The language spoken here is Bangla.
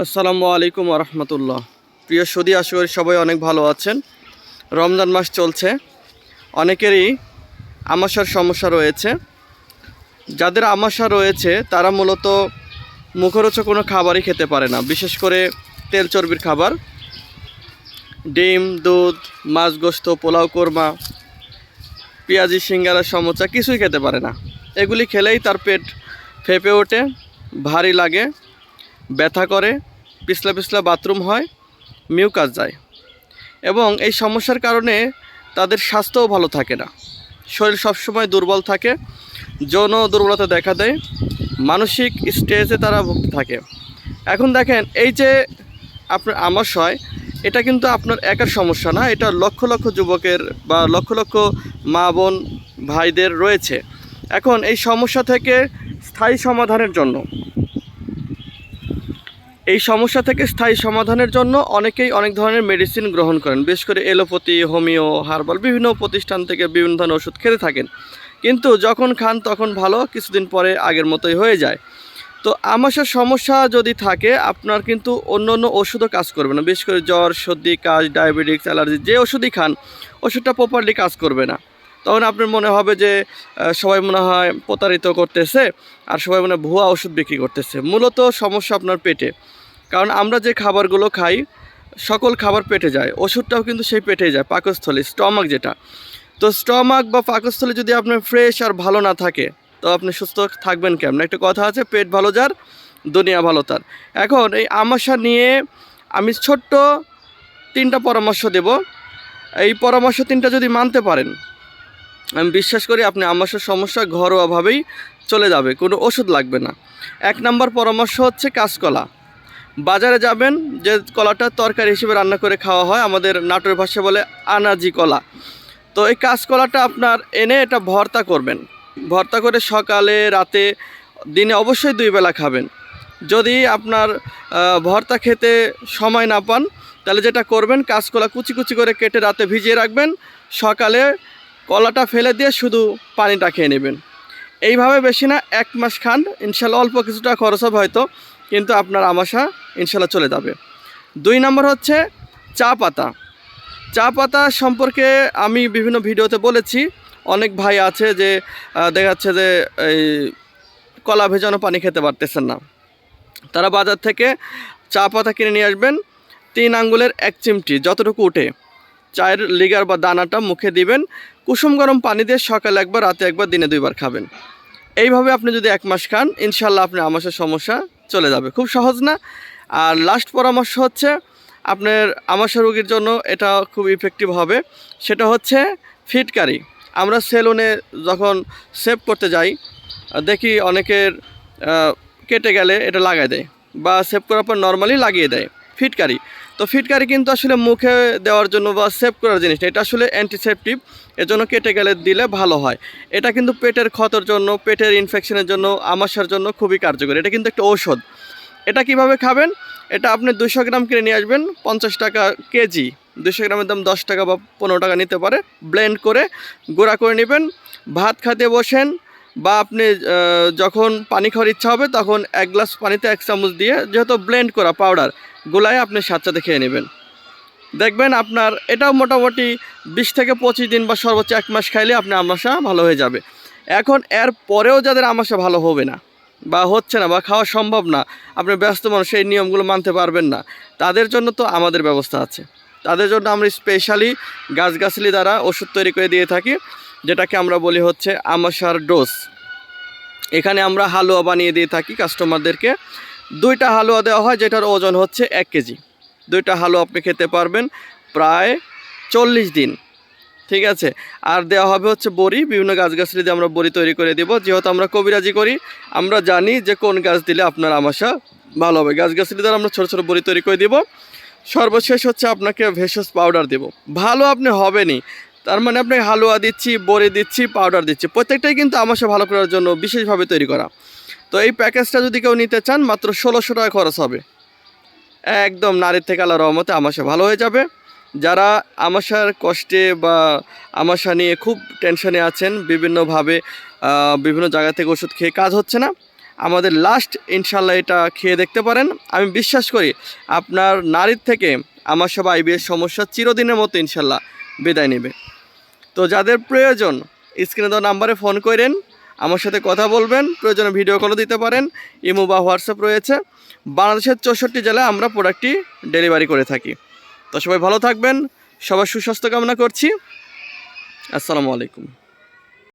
আসসালামু আলাইকুম রহমতুল্লাহ প্রিয় সৌদি, আশা সবাই অনেক ভালো আছেন। রমজান মাস চলছে। অনেকেরই আমাশার সমস্যা রয়েছে। যাদের আমাশা রয়েছে, তারা মূলত মুখরোচক কোনো খাবারই খেতে পারে না। বিশেষ করে তেল চর্বির খাবার। ডিম, দুধ, মাছ গোস্ত, পোলাও, কোরমা, পেঁয়াজি, সিঙ্গারা, সমোচা কিছুই খেতে পারে না। এগুলি খেলেই তার পেট ফেপে ওঠে, ভারী লাগে। ব্যথা করে, পিছলা পিছলা বাথরুম হয়, মিউকাস যায়। এবং এই সমস্যার কারণে তাদের স্বাস্থ্যও ভালো থাকে না। শরীর সবসময় দুর্বল থাকে, যৌন দুর্বলতা দেখা দেয়, মানসিক স্টেজে তারা ভুগতে থাকে। এখন দেখেন, এই যে আপনার আমাশয়, এটা কিন্তু আপনার একার সমস্যা না, এটা লক্ষ লক্ষ যুবকের বা লক্ষ লক্ষ মা, বোন, ভাইদের রয়েছে। এখন এই সমস্যা থেকে স্থায়ী সমাধানের জন্য এই সমস্যা থেকে স্থায়ী সমাধানের জন্য অনেকেই অনেক ধরনের মেডিসিন গ্রহণ করেন। বিশেষ করে এলোপ্যাথি, হোমিও, হার্বাল বিভিন্ন প্রতিষ্ঠান থেকে বিভিন্ন ধরনের ওষুধ খেতে থাকেন। কিন্তু যখন খান তখন ভালো, কিছুদিন পরে আগের মতোই হয়ে যায়। তো আমাশার সমস্যা যদি থাকে, আপনার কিন্তু অন্য অন্য ওষুধও কাজ করবে না। বিশেষ করে জ্বর, সর্দি, কাশ ডায়াবেটিক্স অ্যালার্জি, যে ওষুধই খান, ওষুধটা প্রপারলি কাজ করবে না। তখন আপনার মনে হবে যে সবাই মনে হয় প্রতারিত করতেছে আর সবাই মনে ভুয়া ওষুধ বিক্রি করতেছে। মূলত সমস্যা আপনার পেটে। কারণ আমরা যে খাবারগুলো খাই, সকল খাবার পেটে যায়। ওষুধটাও কিন্তু সেই পেটে যায়, পাকস্থলী, স্টমাক যেটা। তো স্টমাক বা পাকস্থলী যদি আপনার ফ্রেশ আর ভালো না থাকে, তো আপনি সুস্থ থাকবেন কেমন? একটা কথা আছে, পেট ভালো যার, দুনিয়া ভালো তার। এখন এই আমাশা নিয়ে আমি ছোট্ট তিনটা পরামর্শ দেব। এই পরামর্শ তিনটা যদি মানতে পারেন আমি বিশ্বাস করি আপনি আমাশার সমস্যা ঘরোয়াভাবেই চলে যাবে, কোনো ওষুধ লাগবে না। এক নম্বর পরামর্শ হচ্ছে কাঁচকলা। বাজারে যাবেন, যে কলাটা তরকারি হিসেবে রান্না করে খাওয়া হয়, আমাদের নাটোর ভাষায় বলে আনাজি কলা। তো এই কাঁচকলাটা আপনার এনে এটা ভর্তা করবেন। ভর্তা করে সকালে, রাতে, দিনে অবশ্যই দুই বেলা খাবেন। যদি আপনার ভর্তা খেতে সময় না পান, তাহলে যেটা করবেন, কাঁচকলা কুচি কুচি করে কেটে রাতে ভিজিয়ে রাখবেন। সকালে কলাটা ফেলে দিয়ে শুধু পানিটা খেয়ে নেবেন। এইভাবে বেশি না, এক মাস খান, ইনশাল্লাহ অল্প কিছুটা খরচ হবে হয়তো, কিন্তু আপনার আমাশা ইনশাল্লাহ চলে যাবে। দুই নম্বর হচ্ছে চা পাতা। চা পাতা সম্পর্কে আমি বিভিন্ন ভিডিওতে বলেছি, অনেক ভাই আছে যে দেখা যাচ্ছে যে, এই কলা ভেজানো পানি খেতে পারতেছেন না। তারা বাজার থেকে চা পাতা কিনে নিয়ে আসবেন, তিন আঙ্গুলের এক চিমটি, যতটুকু উঠে। চায়ের লিগার বা দানাটা মুখে দিবেন, কুসুম গরম পানি দিয়ে সকালে একবার, রাতে একবার, দিনে দুইবার খাবেন। এইভাবে আপনি যদি এক মাস খান ইনশাল্লাহ আপনি আমাশার সমস্যা চলে যাবে। খুব সহজ না। আর লাস্ট পরামর্শ হচ্ছে, আপনার আমাশা রোগীর জন্য এটা খুব ইফেক্টিভ হবে। সেটা হচ্ছে ফিটকারি আমরা সেলুনে যখন সেভ করতে যাই, দেখি অনেকের কেটে গেলে এটা লাগাই দেয় বা সেভ করার পর নর্মালি লাগিয়ে দেয়। ফিটকারি তো ফিটকারি কিন্তু আসলে মুখে দেওয়ার জন্য বা সেভ করার জিনিস এটা আসলে অ্যান্টিসেপটিভ এজন্য কেটে গেলে দিলে ভালো হয়। এটা কিন্তু পেটের ক্ষতর জন্য, পেটের ইনফেকশনের জন্য আমাশার জন্য খুবই কার্যকরী। এটা কিন্তু একটা ঔষধ। এটা কীভাবে খাবেন? এটা আপনি দুশো গ্রাম কিনে নিয়ে আসবেন, পঞ্চাশ টাকা কেজি। দুশো গ্রামের দাম দশ টাকা বা পনেরো টাকা নিতে পারে। ব্লেন্ড করে গুঁড়া করে নেবেন, ভাত খাতে বসেন বা আপনি যখন পানি খাওয়ার ইচ্ছা হবে তখন এক গ্লাস পানিতে এক চামচ দিয়ে, যেহেতু ব্লেন্ড করা পাউডার গুলায় আপনি সাথে খেয়ে নেবেন। দেখবেন আপনার এটাও মোটামুটি বিশ থেকে পঁচিশ দিন বা সর্বোচ্চ এক মাস খাইলে আপনি আমাশা ভালো হয়ে যাবে। এখন এর পরেও যাদের আমাশা ভালো হবে না বা হচ্ছে না বা খাওয়া সম্ভব না, আপনি ব্যস্ত মানুষ, সেই নিয়মগুলো মানতে পারবেন না। তাদের জন্য তো আমাদের ব্যবস্থা আছে। তাদের জন্য আমরা স্পেশালি গাছগাছালি দ্বারা ওষুধ তৈরি করে দিয়ে থাকি, যেটাকে আমরা বলি হচ্ছে আমাশার ডোজ এখানে আমরা হালুয়া বানিয়ে দিয়ে থাকি কাস্টমারদেরকে দুইটা হালুয়া দেওয়া হয়, যেটার ওজন হচ্ছে এক কেজি। দুইটা হালুয়া আপনি খেতে পারবেন প্রায় চল্লিশ দিন, ঠিক আছে? আর দেওয়া হবে হচ্ছে বড়ি, বিভিন্ন গাছগাছালি দিয়ে আমরা বড়ি তৈরি করে দেবো। যেহেতু আমরা কবিরাজি করি, আমরা জানি যে কোন গাছ দিলে আপনার আমাশা ভালো হবে। গাছগাছালি দ্বারা আমরা ছোটো ছোটো বড়ি তৈরি করে দিব। সর্বশেষ হচ্ছে আপনাকে ভেষজ পাউডার দেব। ভালো আপনি হবেনই। তার মানে আপনি হালুয়া দিচ্ছি, বড়ি দিচ্ছি, পাউডার দিচ্ছি। প্রত্যেকটাই কিন্তু আমাশা ভালো করার জন্য বিশেষভাবে তৈরি করা। তো এই প্যাকেজটা যদি কেউ নিতে চান, মাত্র ষোলোশো টাকা খরচ হবে। একদম নারীর থেকে আল্লাহ রহমতে আমাশা ভালো হয়ে যাবে। যারা আমাশার কষ্টে বা আমাশা নিয়ে খুব টেনশনে আছেন, বিভিন্নভাবে বিভিন্ন জায়গা থেকে ওষুধ খেয়ে কাজ হচ্ছে না, আমাদের লাস্ট ইনশাল্লাহ এটা খেয়ে দেখতে পারেন। আমি বিশ্বাস করি আপনার নারীর থেকে আমার সব আইবিএস সমস্যা চিরদিনের মতো ইনশাল্লাহ বিদায় নেবে। তো যাদের প্রয়োজন, স্ক্রিনে দেওয়া নাম্বারে ফোন করেন। আমার সাথে কথা বলবেন, প্রয়োজনে ভিডিও কলও দিতে পারেন, ইমো বা হোয়াটসঅ্যাপ রয়েছে। বাংলাদেশের চৌষট্টি জেলায় আমরা প্রোডাক্টটি ডেলিভারি করে থাকি। তো সবাই ভালো থাকবেন, সবার সুস্বাস্থ্য কামনা করছি। আসসালামু আলাইকুম।